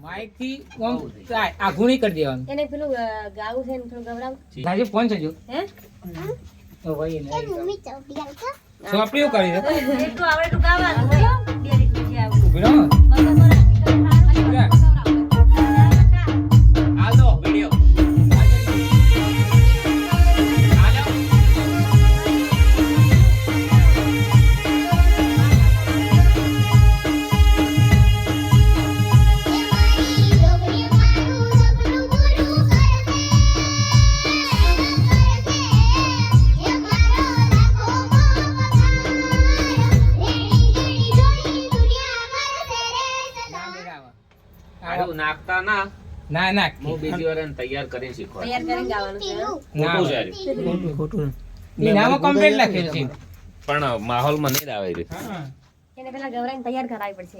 માઇકથી આમ આ- આઘું કરી દેવાનું. એને પેલું ગાવું છે ને થોડું ગવડાવ. સાજી ફોન હે? તો ભાઈ ચોપડીઓ કરી દો. એટલું આવડે એટલું ગાવાનું નાખતા ના. ના ના હું બીજી વાર તૈયાર કરીને શીખવા તૈયાર કરીને ગાવાનું છે ના ખોટું છે એનામાં કમ્પ્લેટ લખેલું છે. પણ માહોલમાં નહીં આવે છે એને પેલા ગવરાઈને તૈયાર કરાવી પડશે.